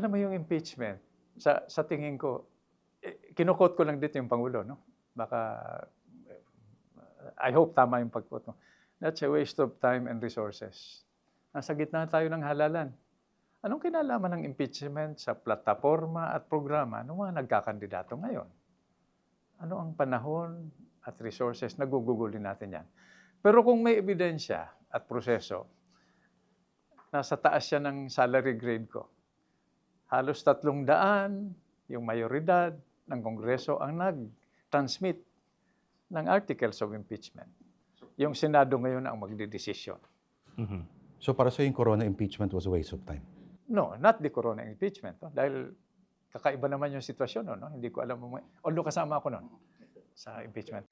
alam mo yung impeachment, sa, sa tingin ko, eh, kinukot ko lang dito yung Pangulo, no? Baka, eh, I hope tama yung pag-quote mo. That's a waste of time and resources. Nasa gitna tayo ng halalan. Anong kinalaman ng impeachment sa plataforma at programa ng mga nagkakandidato ngayon? Ano ang panahon at resources na gugugulin natin yan? Pero kung may ebidensya at proseso, nasa taas siya ng salary grade ko. Halos tatlong daan, yung mayoridad ng Kongreso ang nag-transmit ng articles of impeachment. Yung Senado ngayon ang magdidesisyon. Mhm. So para sa yung corona impeachment was a waste of time. No, not the corona impeachment. No? Dahil kakaiba naman yung sitwasyon. No? Hindi ko alam. Although kasama ako noon sa impeachment.